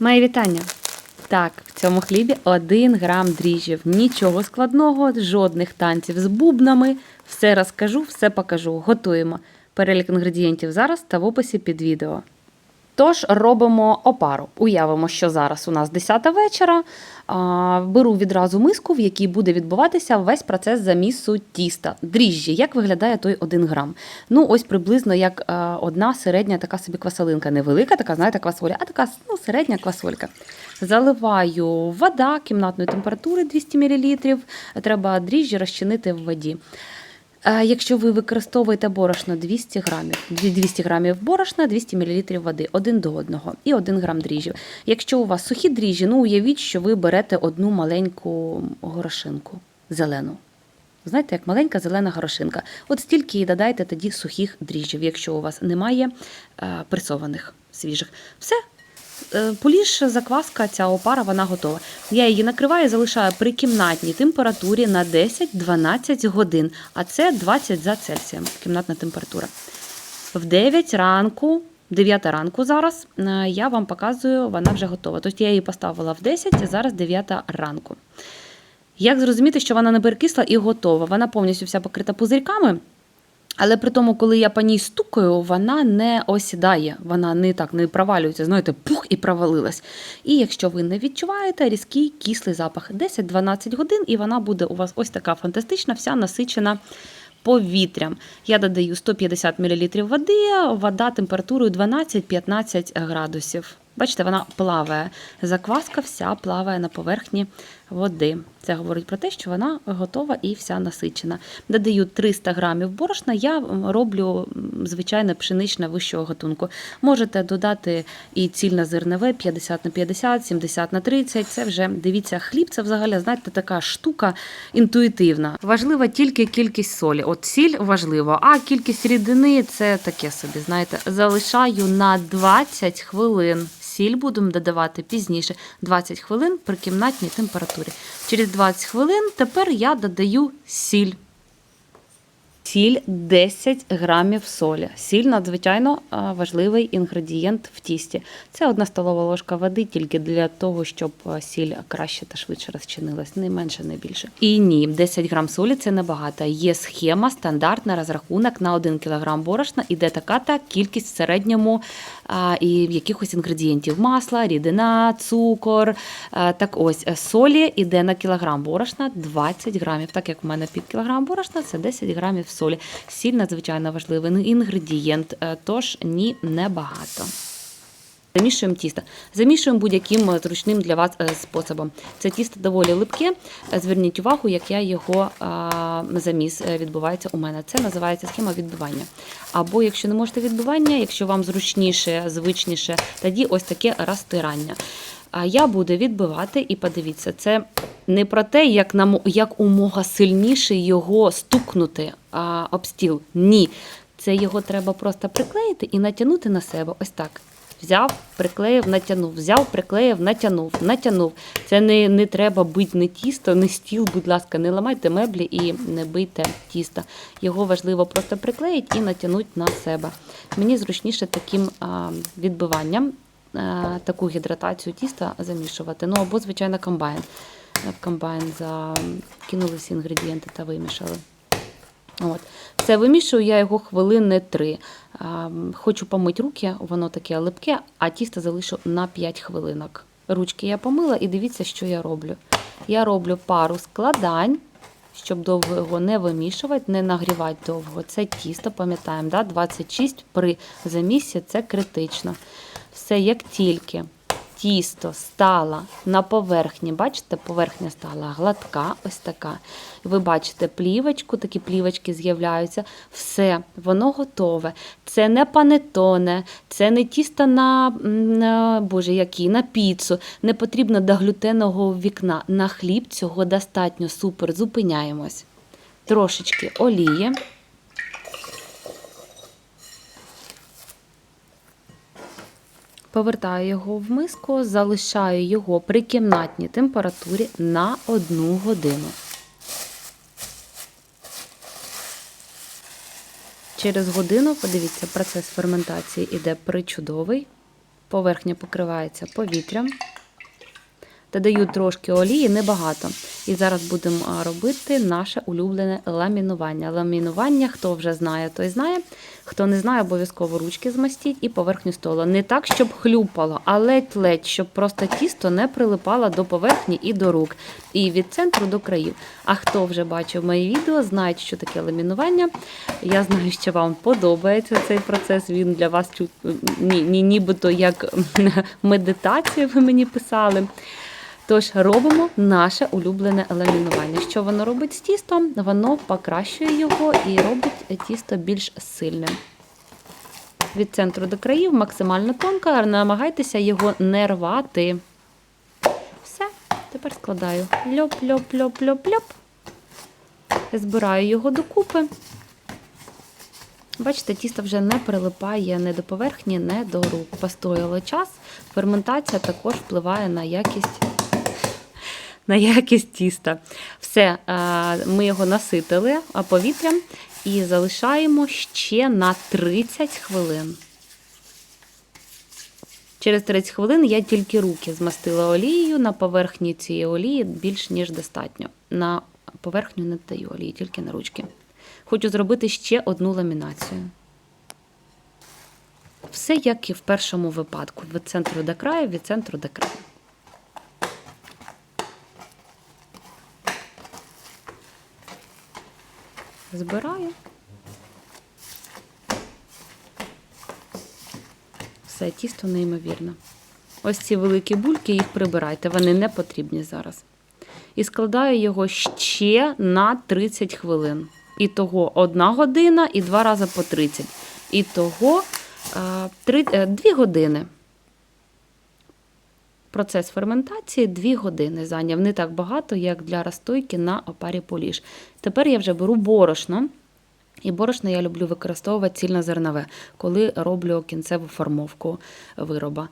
Моє вітання. Так, в цьому хлібі 1 грам дріжджів. Нічого складного, жодних танців з бубнами. Все розкажу, все покажу. Готуємо. Перелік інгредієнтів зараз та в описі під відео. Тож робимо опару. Уявимо, що зараз у нас 10 вечора. Беру відразу миску, в якій буде відбуватися весь процес замісу тіста. Дріжджі. Як виглядає той 1 грам? Ну, ось приблизно як е, одна середня така собі квасолинка. Не велика, така, знаєте, квасоля, а така ну, середня квасолька. Заливаю вода кімнатної температури 200 мл. Треба дріжджі розчинити в воді. Якщо ви використовуєте борошно 200 грамів, 200 грамів борошна, 200 мл води один до одного і 1 грам дріжджів. Якщо у вас сухі дріжджі, ну уявіть, що ви берете одну маленьку горошинку зелену. Знаєте, як маленька зелена горошинка. От стільки і додайте тоді сухих дріжджів, якщо у вас немає е, пресованих свіжих. Все. Е, Поліж закваска, ця опара, вона готова. Я її накриваю і залишаю при кімнатній температурі на 10-12 годин, а це 20 за Цельсієм, кімнатна температура. В 9 ранку, 9 ранку зараз, е, я вам показую, вона вже готова. Тобто я її поставила в 10, а зараз 9 ранку. Як зрозуміти, що вона не перекисла і готова? Вона повністю вся покрита пузирьками. Але при тому, коли я по ній стукаю, вона не осідає, вона не так не провалюється, знаєте, пух і провалилась. І якщо ви не відчуваєте різкий кислий запах 10-12 годин, і вона буде у вас ось така фантастична, вся насичена повітрям. Я додаю 150 мл води, вода температурою 12-15 градусів. Бачите, вона плаває. Закваска вся плаває на поверхні води. Це говорить про те, що вона готова і вся насичена. Додаю 300 грамів борошна. Я роблю звичайне пшеничне вищого гатунку. Можете додати і цільнозернове 50 на 50, 70 на 30. Це вже дивіться, хліб це взагалі, знаєте, така штука інтуїтивна. Важлива тільки кількість солі. От сіль важливо, а кількість рідини це таке собі. Знаєте, залишаю на 20 хвилин. Сіль будемо додавати пізніше 20 хвилин при кімнатній температурі. Через 20 хвилин тепер я додаю сіль. Сіль 10 грамів солі. Сіль надзвичайно важливий інгредієнт в тісті. Це одна столова ложка води тільки для того, щоб сіль краще та швидше розчинилась, не менше, не більше. І ні, 10 грам солі це небагато. Є схема, стандартна розрахунок на 1 кг борошна, іде така та кількість в середньому і якихось інгредієнтів: масла, рідина, цукор. Так ось е, солі іде на кілограм борошна 20 грамів. Так як в мене під кілограм борошна, це 10 грамів солі. Сіль надзвичайно важливий інгредієнт, е, тож ні, небагато. Замішуємо тісто. Замішуємо будь-яким е, зручним для вас е, способом. Це тісто доволі липке. Е, Зверніть увагу, як я його заміс відбувається у мене. Це називається схема відбивання. Або якщо не можете відбивання, якщо вам зручніше, звичніше, тоді ось таке розтирання. А я буду відбивати і подивіться, це не про те, як нам як умога сильніше його стукнути а, об стіл. Ні. Це його треба просто приклеїти і натягнути на себе. Ось так. Взяв, приклеїв, натягнув, взяв, приклеїв, натягнув, натягнув. Це не, не треба бити не тісто, не стіл, будь ласка, не ламайте меблі і не бийте тісто. Його важливо просто приклеїти і натягнути на себе. Мені зручніше таким а, відбиванням а, таку гідратацію тіста замішувати. Ну або, звичайно, комбайн. В комбайн закинули інгредієнти та вимішали. От. Все вимішую я його хвилини три. Хочу помити руки, воно таке липке, а тісто залишу на 5 хвилинок. Ручки я помила і дивіться, що я роблю. Я роблю пару складань, щоб довго його не вимішувати, не нагрівати довго. Це тісто, пам'ятаємо, да? 26 при замісі це критично. Все як тільки тісто стало на поверхні, бачите, поверхня стала гладка, ось така. Ви бачите плівочку, такі плівочки з'являються. Все, воно готове. Це не панетоне, це не тісто на, на боже, які, на піцу. Не потрібно до глютенового вікна. На хліб цього достатньо. Супер, зупиняємось. Трошечки олії. Повертаю його в миску, залишаю його при кімнатній температурі на одну годину. Через годину, подивіться, процес ферментації іде причудовий. Поверхня покривається повітрям. Додаю трошки олії, небагато. І зараз будемо робити наше улюблене ламінування. Ламінування, хто вже знає, той знає. Хто не знає, обов'язково ручки змастіть і поверхню столу. Не так, щоб хлюпало, а ледь-ледь, щоб просто тісто не прилипало до поверхні і до рук. І від центру до країв. А хто вже бачив мої відео, знає, що таке ламінування. Я знаю, що вам подобається цей процес. Він для вас ні, ні, нібито як медитація, ви мені писали. Тож робимо наше улюблене ламінування. Що воно робить з тістом? Воно покращує його і робить тісто більш сильним. Від центру до країв максимально тонко, намагайтеся його не рвати. Все, тепер складаю. Льоп-льоп-льоп-льоп-льоп. Збираю його докупи. Бачите, тісто вже не прилипає не до поверхні, не до рук. Постояло час. Ферментація також впливає на якість на якість тіста. Все, ми його наситили повітрям і залишаємо ще на 30 хвилин. Через 30 хвилин я тільки руки змастила олією. На поверхні цієї олії більш ніж достатньо. На поверхню не даю олії, тільки на ручки. Хочу зробити ще одну ламінацію. Все як і в першому випадку: від центру до краю, від центру до краю. Збираю. Все, тісто неймовірно. Ось ці великі бульки, їх прибирайте, вони не потрібні зараз. І складаю його ще на 30 хвилин. І того одна година і два рази по 30. І того 2 години. Процес ферментації 2 години зайняв не так багато, як для розстойки на опарі поліж. Тепер я вже беру борошно. І борошно я люблю використовувати цільнозернове, коли роблю кінцеву формовку вироба.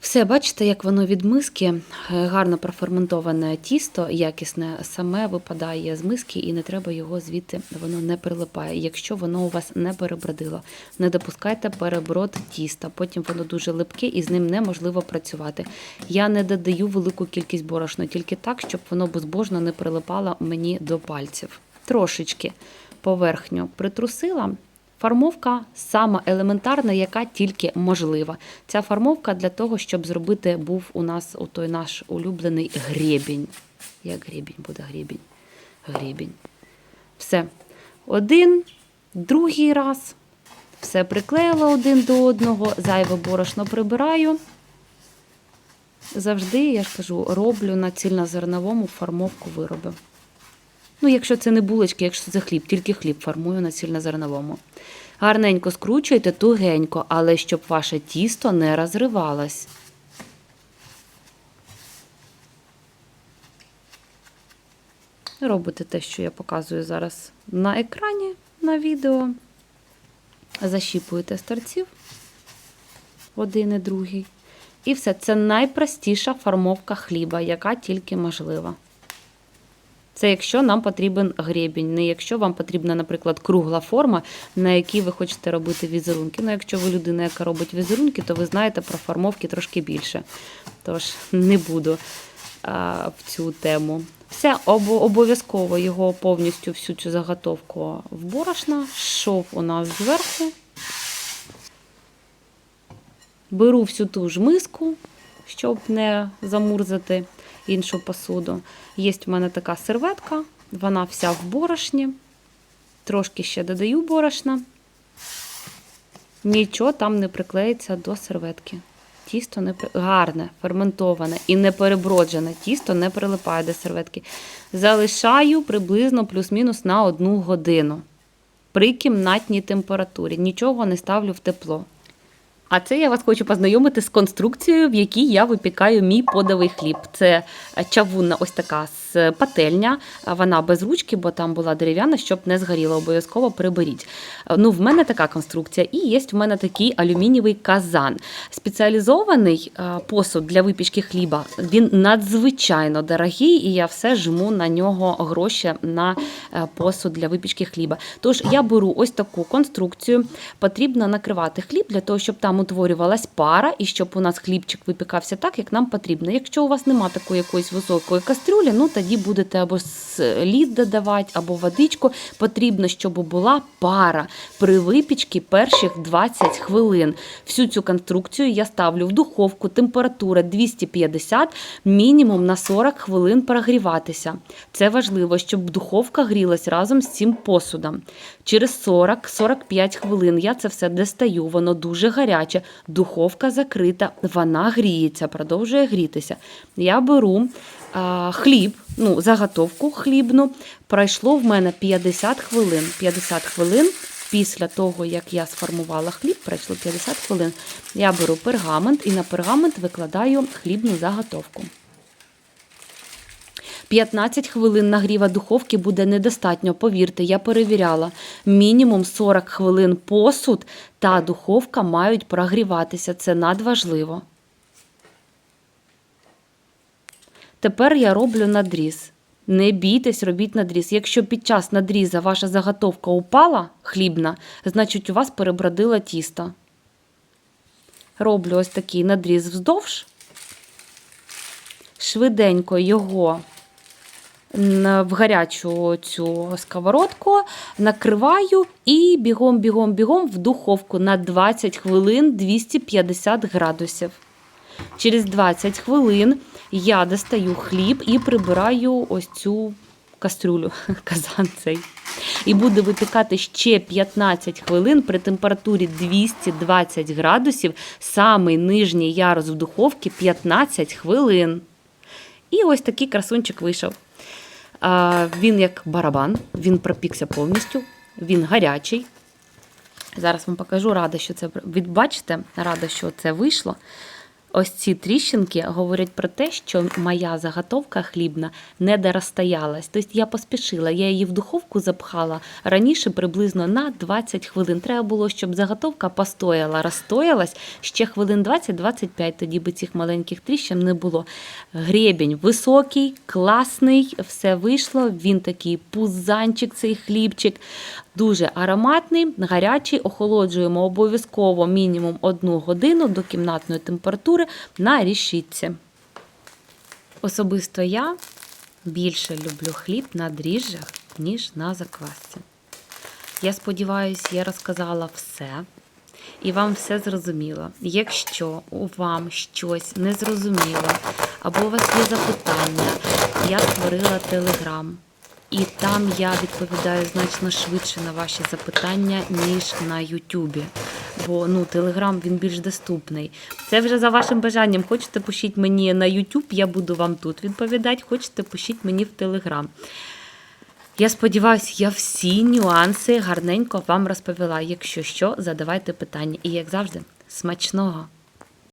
Все, бачите, як воно від миски, е, гарно проферментоване тісто, якісне, саме випадає з миски і не треба його звідти, воно не прилипає. Якщо воно у вас не перебродило, не допускайте переброд тіста, потім воно дуже липке і з ним неможливо працювати. Я не додаю велику кількість борошна, тільки так, щоб воно безбожно не прилипало мені до пальців. Трошечки поверхню притрусила. Фармовка сама елементарна, яка тільки можлива. Ця фармовка для того, щоб зробити був у нас у той наш улюблений гребінь. Як гребінь буде гребінь? Гребінь. Все. Один, другий раз. Все приклеїла один до одного, зайве борошно прибираю. Завжди, я ж кажу, роблю на цільнозерновому фармовку вироби. Ну, якщо це не булочки, якщо це хліб, тільки хліб формую на цільнозерновому. Гарненько скручуйте тугенько, але щоб ваше тісто не розривалось. Робите те, що я показую зараз на екрані на відео. Защіпуєте з торців один і другий. І все, це найпростіша формовка хліба, яка тільки можлива. Це якщо нам потрібен гребінь, не якщо вам потрібна, наприклад, кругла форма, на якій ви хочете робити візерунки. Ну, якщо ви людина, яка робить візерунки, то ви знаєте про формовки трошки більше. Тож не буду а, в цю тему. Все, об, обов'язково його повністю всю цю заготовку в борошна. Шов у нас зверху. Беру всю ту ж миску, щоб не замурзати іншу посуду. Є в мене така серветка, вона вся в борошні. Трошки ще додаю борошна. Нічого там не приклеїться до серветки. Тісто не гарне, ферментоване і не переброджене. Тісто не прилипає до серветки. Залишаю приблизно плюс-мінус на одну годину при кімнатній температурі. Нічого не ставлю в тепло. А це я вас хочу познайомити з конструкцією, в якій я випікаю мій подовий хліб. Це чавунна ось така з пательня. Вона без ручки, бо там була дерев'яна, щоб не згоріла. Обов'язково приберіть. Ну, в мене така конструкція, і є в мене такий алюмінієвий казан. Спеціалізований е, посуд для випічки хліба. Він надзвичайно дорогий, і я все жму на нього гроші на е, посуд для випічки хліба. Тож я беру ось таку конструкцію. Потрібно накривати хліб для того, щоб там нам утворювалась пара, і щоб у нас хлібчик випікався так, як нам потрібно. Якщо у вас нема такої якоїсь високої кастрюлі, ну тоді будете або лід додавати, або водичку. Потрібно, щоб була пара при випічці перших 20 хвилин. Всю цю конструкцію я ставлю в духовку, температура 250, мінімум на 40 хвилин прогріватися. Це важливо, щоб духовка грілась разом з цим посудом. Через 40-45 хвилин я це все достаю, воно дуже гаряче, духовка закрита, вона гріється, продовжує грітися. Я беру а, хліб, ну, заготовку хлібну. Пройшло в мене 50 хвилин. 50 хвилин після того, як я сформувала хліб, пройшло 50 хвилин. Я беру пергамент і на пергамент викладаю хлібну заготовку. 15 хвилин нагріва духовки буде недостатньо, повірте, я перевіряла. Мінімум 40 хвилин посуд та духовка мають прогріватися. Це надважливо. Тепер я роблю надріз. Не бійтесь, робіть надріз. Якщо під час надріза ваша заготовка упала хлібна, значить у вас перебродило тісто. Роблю ось такий надріз вздовж. Швиденько його в гарячу цю сковородку, накриваю і бігом, бігом, бігом в духовку на 20 хвилин 250 градусів. Через 20 хвилин я достаю хліб і прибираю ось цю кастрюлю, казан цей. І буду випікати ще 15 хвилин при температурі 220 градусів, самий нижній ярус в духовці 15 хвилин. І ось такий красунчик вийшов. Він як барабан, він пропікся повністю, він гарячий. Зараз вам покажу, рада, що це бачите, рада, що це вийшло. Ось ці тріщинки говорять про те, що моя заготовка хлібна не дорозстоялась. Тобто я поспішила, я її в духовку запхала раніше приблизно на 20 хвилин. Треба було, щоб заготовка постояла, розстоялась ще хвилин 20-25, тоді би цих маленьких тріщин не було. Гребінь високий, класний, все вийшло. Він такий пузанчик, цей хлібчик. Дуже ароматний, гарячий. Охолоджуємо обов'язково мінімум одну годину до кімнатної температури на рішітці. Особисто я більше люблю хліб на дріжджах, ніж на заквасці. Я сподіваюся, я розказала все. І вам все зрозуміло. Якщо у вам щось не зрозуміло, або у вас є запитання, я створила телеграм. І там я відповідаю значно швидше на ваші запитання, ніж на Ютубі. Бо ну, Телеграм він більш доступний. Це вже за вашим бажанням. Хочете, пишіть мені на Ютуб, я буду вам тут відповідати. Хочете, пишіть мені в Телеграм. Я сподіваюся, я всі нюанси гарненько вам розповіла. Якщо що, задавайте питання. І як завжди, смачного!